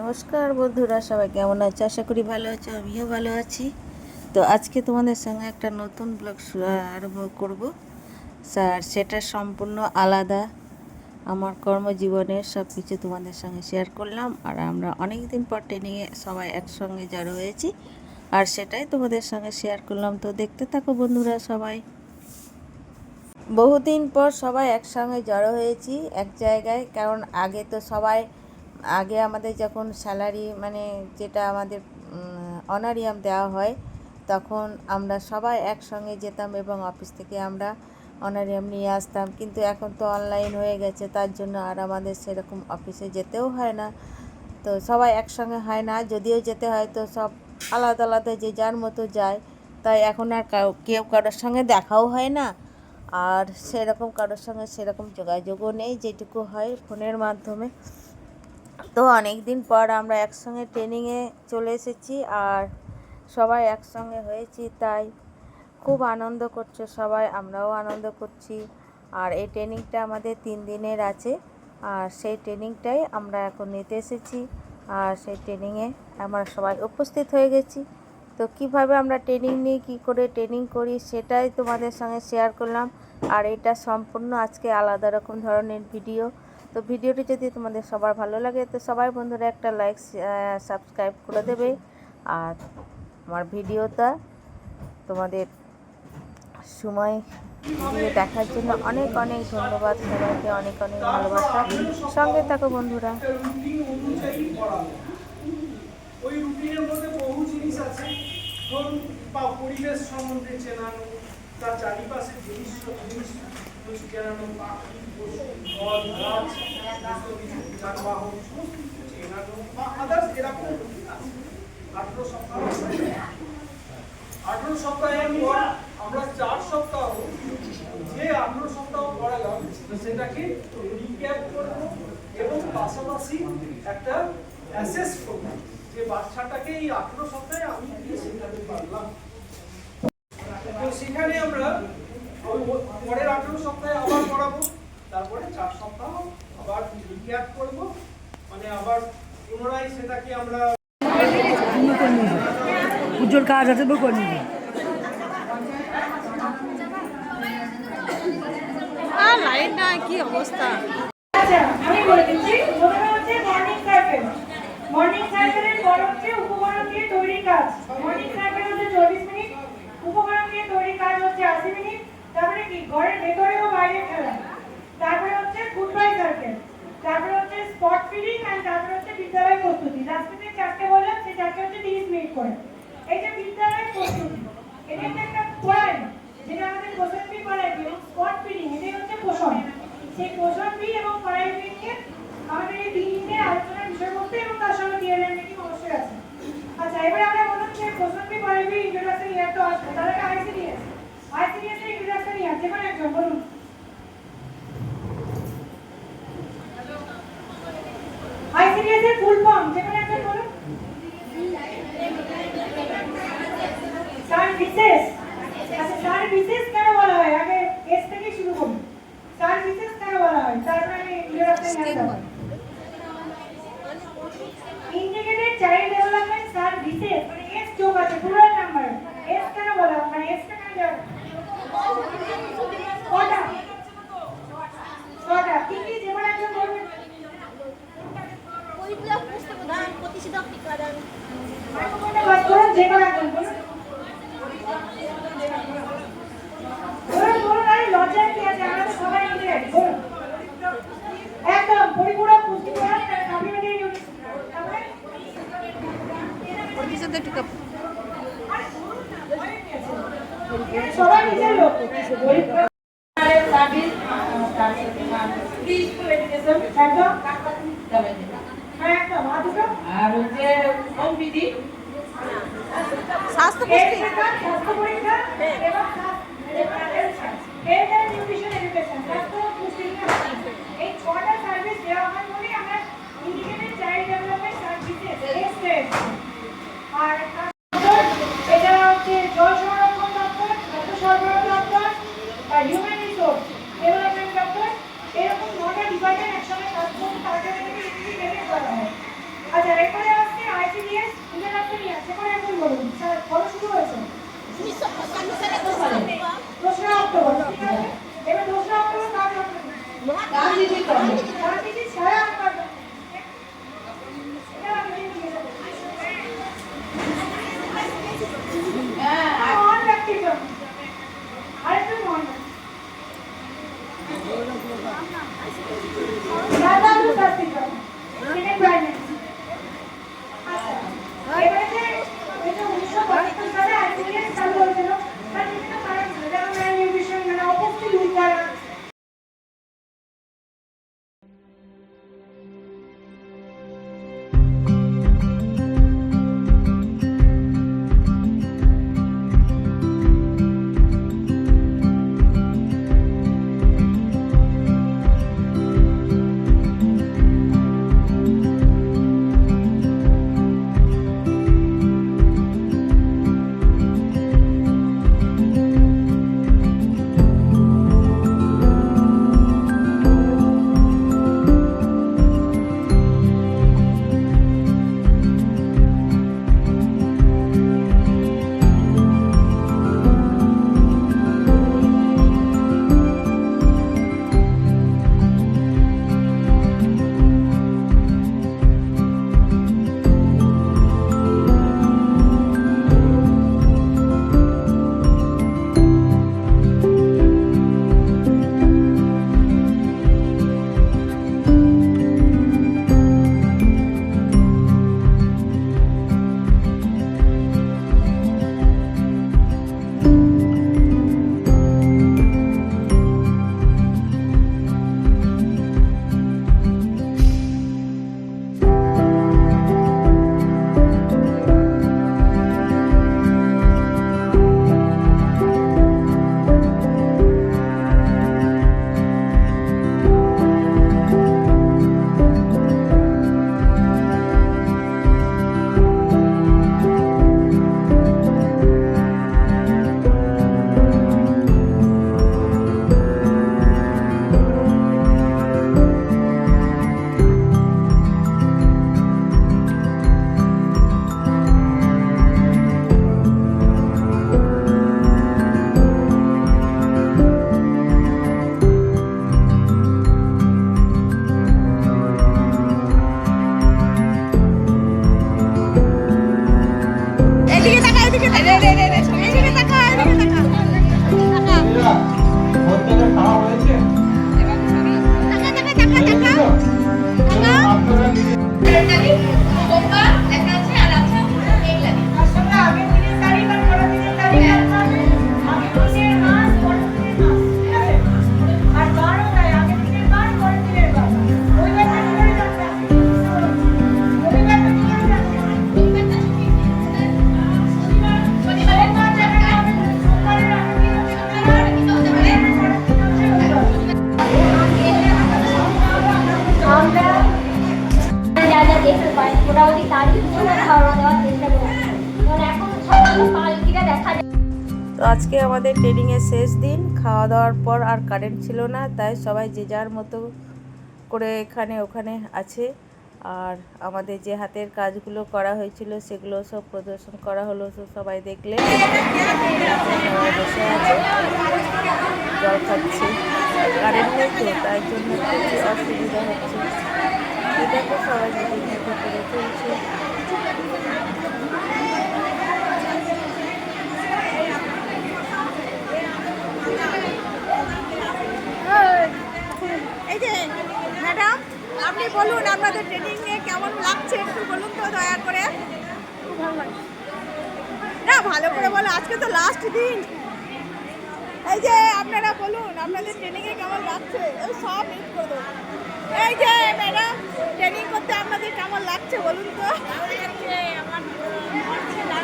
নমস্কার বন্ধুরা, সবাই কেমন আছে? আশা করি ভালো আছো, আমিও ভালো আছি। তো আজকে তোমাদের সঙ্গে একটা নতুন ব্লগ আরম্ভ করব। স্যার, সেটা সম্পূর্ণ আলাদা। আমার কর্মজীবনের সব কিছু তোমাদের সঙ্গে শেয়ার করলাম, আর আমরা অনেক দিন পর ট্রেনিংয়ে সবাই একসঙ্গে জড়ো হয়েছি আর সেটাই তোমাদের সঙ্গে শেয়ার করলাম। তো দেখতে থাকো বন্ধুরা সবাই। বহুদিন পর সবাই একসঙ্গে জড়ো হয়েছি এক জায়গায়, কারণ আগে তো সবাই আগে আমাদের যখন স্যালারি মানে যেটা আমাদের অনারিয়াম দেওয়া হয়, তখন আমরা সবাই একসঙ্গে যেতাম এবং অফিস থেকে আমরা অনারিয়াম নিয়ে আসতাম। কিন্তু এখন তো অনলাইন হয়ে গেছে, তার জন্য আর আমাদের সেরকম অফিসে যেতেও হয় না। তো সবাই একসঙ্গে হয় না, যদিও যেতে হয়, তো সব আলাদা আলাদা যে যার মতো যায়। তাই এখন আর কাউ- কারোর সঙ্গে দেখাও হয় না। আর সেরকম কারোর সঙ্গে সেরকম যোগাযোগও নেই, যেটুকু হয় ফোনের মাধ্যমে। তো অনেক দিন পর আমরা একসঙ্গে ট্রেনিংয়ে চলে এসেছি আর সবাই একসঙ্গে হয়েছি, তাই খুব আনন্দ করছে সবাই, আমরাও আনন্দ করছি। আর এই ট্রেনিংটা আমাদের তিন দিনের আছে, আর সেই ট্রেনিংটাই আমরা এখন নিতে এসেছি। আর সেই ট্রেনিংয়ে আমরা সবাই উপস্থিত হয়ে গেছি। তো কীভাবে আমরা ট্রেনিং নিই কী করে ট্রেনিং করি সেটাই তোমাদের সঙ্গে শেয়ার করলাম। আর এটা সম্পূর্ণ আজকে আলাদা রকম ধরনের ভিডিও তো ভিডিওটি যদি তোমাদের সবার ভালো লাগে, তো সবাই বন্ধুরা একটা লাইক সাবস্ক্রাইব করে দেবে। আর আমার ভিডিওটা তোমাদের সময় দেখার জন্য অনেক অনেক ধন্যবাদ। সবাইকে অনেক অনেক ভালোবাসা। সঙ্গে থাকো বন্ধুরা। পরিবেশ সম্বন্ধে চেনানো, তার চারিপাশে জিনিস জিনিস চেনানো পাখি পশু ফল গাছ যানবাহন সমস্ত কিছু চেনানো বা আদার্স এরকম আঠেরো সপ্তাহ আঠেরো সপ্তাহের পর আমরা চার সপ্তাহ যে আঠেরো সপ্তাহ পড়ালাম সেটাকে রিক্যাপ করব এবং পাশাপাশি একটা অ্যাসেস করব যে বাচ্চাটাকে এই আঠেরো সপ্তাহে আমি কি শেখাতে পারলাম তো সেখানে আমরা ওই পরের আঠেরো সপ্তাহে আবার পড়াবো তারপরে চার সপ্তাহ আবার রিক্যাপ করব। মানে আবার পুনরায় সেটাকে আমরা উজ্জ্বল কাজ আছে তো করে নিবি। আর লাইট নাই কি অবস্থা? আচ্ছা আমি বলে দিচ্ছি প্রথমে হচ্ছে মর্নিং সার্কেল মর্নিং সার্কেলের পর হচ্ছে উপকরণ দিয়ে তৈরি কাজ। মর্নিং সার্কেল হচ্ছে চল্লিশ মিনিট উপকরণ দিয়ে তৈরি কাজ হচ্ছে আশি মিনিট। তারপরে কি ঘরের ভেতরে ও বাইরে খেলা তারপরে হচ্ছে গুড বাই সার্কেল তারপরে হচ্ছে স্পট ফিলিং আর তারপরে হচ্ছে বিদ্যালয় প্রস্তুতি। লাস্টে চারটে বললাম সেই চারটে হচ্ছে তিরিশ মিনিট করে। এই যে বিদ্যালয় প্রস্তুতি, এটা হচ্ছে একটা পড়ায় যেটা আমাদের প্রসঙ্গী পড়ায় এবং স্পট ফিলিং এটাই হচ্ছে পোষণ সেই পোষণ বি এবং পড়াই বি নিয়ে আমাদের এই তিন দিনের আলোচনার বিষয় মধ্যে এবং তার সঙ্গে ডিএলএম মিটিং অবশ্যই আছে আচ্ছা এবার আমরা বলুন যে পোষণ বি পড়াই বি ইন্ট্রোডাকশন ইয়ার তো আসবে তার আগে আইসিডিএস আইসিডিএস এর ইন্ট্রোডাকশন ইয়ার যে কোনো একজন বলুন আইসিডিএস এর ফুল ফর্ম যে কোনো একজন বলুন স্যার বিশেষ আচ্ছা স্যার বিশেষ কেন বলা হয় আগে এস থেকে শুরু করুন স্যার বিশেষ কেন বলা হয় তারপরে আমি ইন্ট্রোডাকশন জানতাম ইন্টিগ্রেটেড চাইল্ড ডেভেলপমেন্ট স্যার বিশেষ মানে এস যোগ আছে প্লুরাল নাম্বার এস কেন বলা হয়? মানে এস টা কেন যাবে কটা কটা কি কি যেমন একজন বলবেন পরিপূরক পুস্তক দান প্রতিষেধক টিকাদান মাইক্রোফোনটা বাদ করুন যে কোনো একজন বলুন বলুন বলুন আরে লজ্জার কি আছে আমরা তো সবাই ইন্টারেক্ট বলুন একদম পরিপূরক পুষ্টি প্রদান সাপ্লিমেন্টারি নিউট্রিশন তারপরে প্রতিষেধক টিকা সবাই নিজের লোক আর আর হচ্ছে পুষ্টি শেখা, স্বাস্থ্য পরীক্ষা এবং স্বাস্থ্য- আজকে আমাদের ট্রেনিংয়ের শেষ দিন, খাওয়া দাওয়ার পর আর কারেন্ট ছিল না, তাই সবাই যে যার মতো করে এখানে ওখানে আছে। আর আমাদের যে হাতের কাজগুলো করা হয়েছিল সেগুলো সব প্রদর্শন করা হলো সবাই দেখলে। জল খাচ্ছে। কারেন্ট নেই তো, তাই জন্য অসুবিধা হচ্ছে। এটা তো সবাই নিজের মতো করে চলছে এই যে ম্যাডাম আপনি বলুন আপনাদের ট্রেনিং নিয়ে কেমন লাগছে একটু বলুন তো দয়া করে। না ভালো করে বলো আজকে তো লাস্ট দিন। এই যে আপনারা বলুন আপনাদের ট্রেনিংয়ে কেমন লাগছে? সব মিট করে দেবো। এই যে ম্যাডাম ট্রেনিং করতে আপনাদের কেমন লাগছে বলুন তো?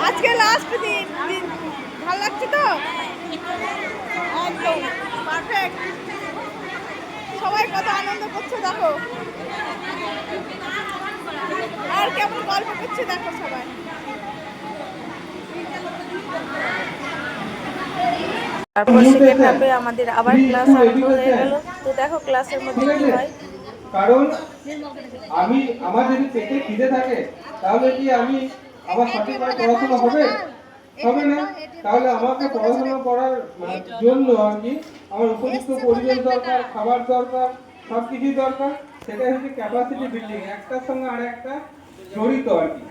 আজকে লাস্ট দিন দিন। ভালো লাগছে তো? একদম পারফেক্ট সবাই কত আনন্দ করছে দেখো। আর কেমন গল্প করছে দেখো সবাই। তারপর সেকেন্ড হাফে আমাদের আবার ক্লাস আরম্ভ হয়ে গেল। তো দেখো ক্লাসের মধ্যে কি হয়? কারণ আমি আমার যদি পেটে খিদে থাকে তাহলে কি আমি আমার সঠিকভাবে পড়াশোনা হবে? হবে না? তাহলে আমাকে পড়াশোনা করার জন্য আর কি আমার উপযুক্ত পরিবেশ দরকার খাবার দরকার সব কিছুই দরকার। সেটাই হচ্ছে ক্যাপাসিটি বিল্ডিং একটার সঙ্গে আর একটা জড়িত আর কি।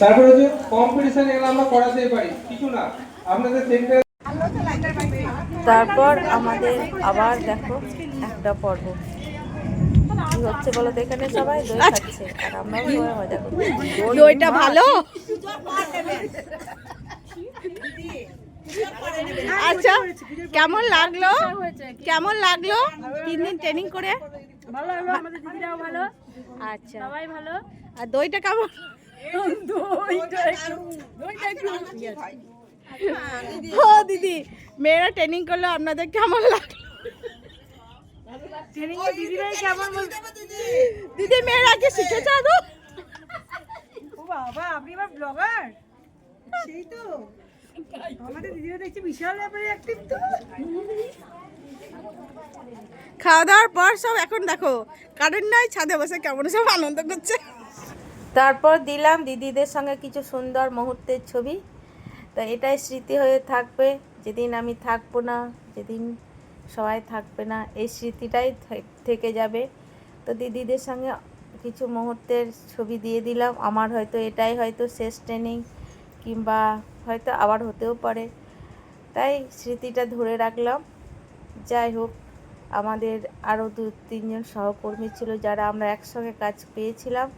তারপরে হচ্ছে কম্পিটিশন এগুলো আমরা করাতেই পারি কিছু না। আপনাদের সেন্টার তারপর আমাদের আবার দেখো একটা পর্ব। কি হচ্ছে বলো তো? এখানে সবাই দই খাচ্ছে আর আমরাও সবাই মজা করছি দইটা ভালো? আচ্ছা কেমন লাগল? কেমন লাগল? তিন দিন ট্রেনিং করে? ভালো লাগল আমাদের দিদিরাও ভালো। আচ্ছা। সবাই ভালো। আর দইটা কেমন? ও দিদি। মেয়েরা ট্রেনিং করল আপনাদের কেমন লাগল? ট্রেনিং এ দিদিরাই কেমন বলতে দিদি। মেয়েরা আদৌ ও বাবা আপনি আমার ব্লগার সেই তো। আমাদের দিদিরা দেখছি বিশাল ব্যাপারে অ্যাক্টিভ তো। খাওয়া দাওয়ার পর সব এখন দেখো কারেন্ট নাই ছাদে বসে কেমন সব আনন্দ করছে। তারপর দিলাম দিদিদের সঙ্গে কিছু সুন্দর মুহূর্তের ছবি। তা এটাই স্মৃতি হয়ে থাকবে যেদিন আমি থাকব না যেদিন সবাই থাকবে না, এই স্মৃতিটাই থেকে যাবে। তো দিদিদের সঙ্গে কিছু মুহূর্তের ছবি দিয়ে দিলাম। আমার হয়তো এটাই হয়তো শেষ ট্রেনিং কিংবা হয়তো আবার হতেও পারে। তাই স্মৃতিটা ধরে রাখলাম। যাই হোক, আমাদের আরও দু তিনজন সহকর্মী ছিল যারা আমরা একসঙ্গে কাজ পেয়েছিলাম।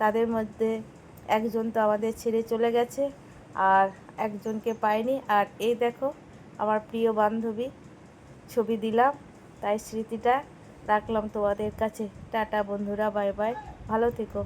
তাদের মধ্যে একজন তো আমাদের ছেড়ে চলে গেছে আর একজনকে পাইনি। আর এই দেখো, আমার প্রিয় বান্ধবী। ছবি দিলাম তাই স্মৃতিটা রাখলাম তোমাদের কাছে। টাটা বন্ধুরা বাই বাই। ভালো থেকো।